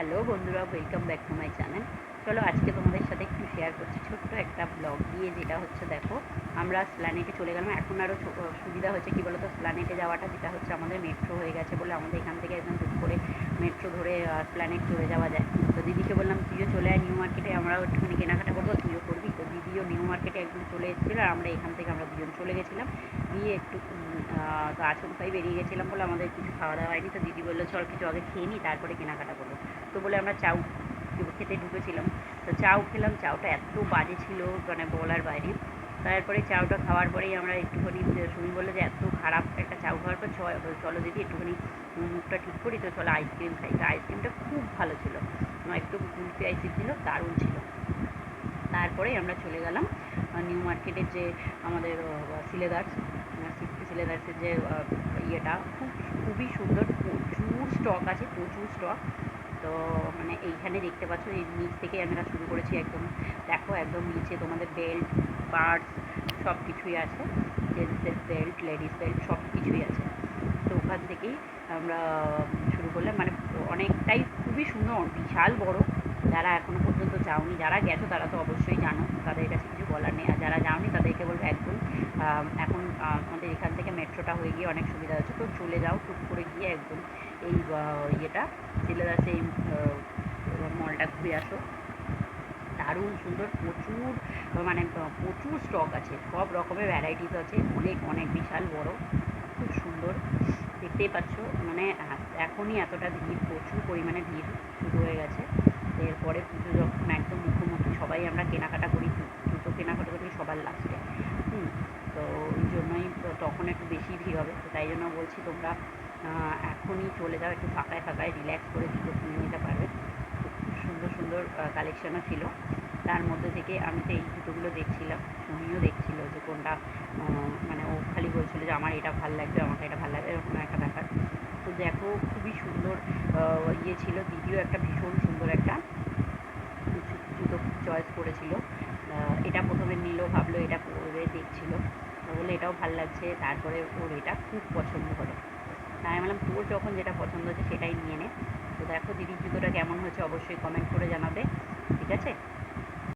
Hello বন্ধুরা welcome back to my channel চলো আজকে তোমাদের সাথে একটু শেয়ার করছি ছোট্ট একটা ব্লগ দিয়ে, যেটা হচ্ছে দেখো, আমরা স্প্ল্যানেটে চলে গেলাম। এখন আরও সুবিধা হচ্ছে কি বলতো? স্প্ল্যানেটে যাওয়াটা, যেটা হচ্ছে আমাদের মেট্রো হয়ে গেছে বলে আমাদের এখান থেকে একদম টুক করে মেট্রো ধরে স্প্ল্যানেট চলে যাওয়া যায়। তো দিদিকে বললাম, তুইও চলে আয় নিউ মার্কেটে আমরাও একটুখানি কেনাকাটা করব, তুইও করবি? তো দিদিও নিউ মার্কেটে একদম চলে এসেছিল আর আমরা এখান থেকে আমরা দুজন চলে গেছিলাম। গিয়ে একটু আচমকাই বেরিয়ে গেছিলাম বলে আমাদের কিছু খাওয়া দাওয়া হয়নি। তো দিদি বলল, চল কিছু আগে খেয়ে নিই তারপরে কেনাকাটা করব। তো বলে আমরা চাউ খেতে ঢুকেছিলাম। তো চাউ খেলাম, চাউটা এত বাজে ছিল মানে বলার বাইরে। তারপরে চাউটা খাওয়ার পরেই আমরা একটুখানি সুমি বলল যে, এত খারাপ একটা চাউ খাওয়ার পর চলো দিদি, একটুখানি মুখটা ঠিক করি তো, চলো আইসক্রিম খাই। তো আইসক্রিমটা খুব ভালো ছিল। একটু কুলফি আইসক্রিম ছিল, দারুণ ছিল। তারপরে আমরা চলে গেলাম নিউ মার্কেটের যে আমাদের সিলেদার্স সিলেদার্সের যে ইয়েটা, খুব, খুবই সুন্দর, প্রচুর স্টক আছে, প্রচুর স্টক তো মানে এইখানে দেখতে পাচ্ছ, এই নিচ থেকে আমরা শুরু করেছি একদম। দেখো একদম নিচে তোমাদের বেল্ট পার্স সব কিছুই আছে। জেন্টসের বেল্ট লেডিস বেল্ট সব কিছুই আছে। তো ওখান থেকেই আমরা শুরু করলাম। মানে অনেকটাই খুবই সুন্দর, বিশাল বড়। যারা এখনও পর্যন্ত যাওনি, যারা গেছো তারা তো অবশ্যই জানো, তাদের কাছে কিছু বলার নেই। আর যারা যাওনি, তাদেরকে বলব একদম এখন আমাদের এখান থেকে মেট্রোটা হয়ে গিয়ে অনেক সুবিধা হচ্ছে তো চলে যাও, টুক করে গিয়ে একদম। এই ইয়েটা সিলেদাসে এই মলটা ঘুরে আসো। দারুণ সুন্দর, প্রচুর মানে প্রচুর স্টক আছে। সব রকমের ভ্যারাইটিস আছে, অনেক অনেক, বিশাল, বড়, খুব সুন্দর। দেখতেই পাচ্ছ মানে এখনই এতটা ভিড়, প্রচুর পরিমাণে ভিড় শুরু হয়ে গেছে। এরপরে পুজো যখন একদম মুখোমুখি সবাই আমরা কেনাকাটা করি জুতো কেনাকাটা করি, সবার লাস্টে তো ওই জন্যই তখন একটু বেশি ভিড় হবে। তো তাই জন্য বলছি তোমরা এখনই চলে যাও, একটু ফাঁকায় ফাঁকায় রিল্যাক্স করে জুতো কিনে নিতে পারবে। সুন্দর সুন্দর কালেকশনও ছিল। তার মধ্যে থেকে আমি তো এই জুতোগুলো দেখছিলাম সুমিও দেখছিল যে কোনটা মানে ও খালি বলছিল যে আমার এটা ভালো লাগবে, আমাকে এটা ভালো লাগবে, এরকম একটা ব্যাপার। তো দেখো খুবই সুন্দর ইয়ে ছিল, দিদিও একটা ভীষণ সুন্দর একটা জুতো চয়েস করেছিল। এটা প্রথমে নিল, ভাবলো এটা পরে দেখছিল। বলে এটাও ভালো লাগছে। তারপরে ওর এটা খুব পছন্দ হলো। তাই আমি বললাম, তোর যখন যেটা পছন্দ হচ্ছে সেটাই নিয়ে নে। তো দেখো দিদির জুতোটা কেমন হয়েছে, অবশ্যই কমেন্ট করে জানাবে। ঠিক আছে?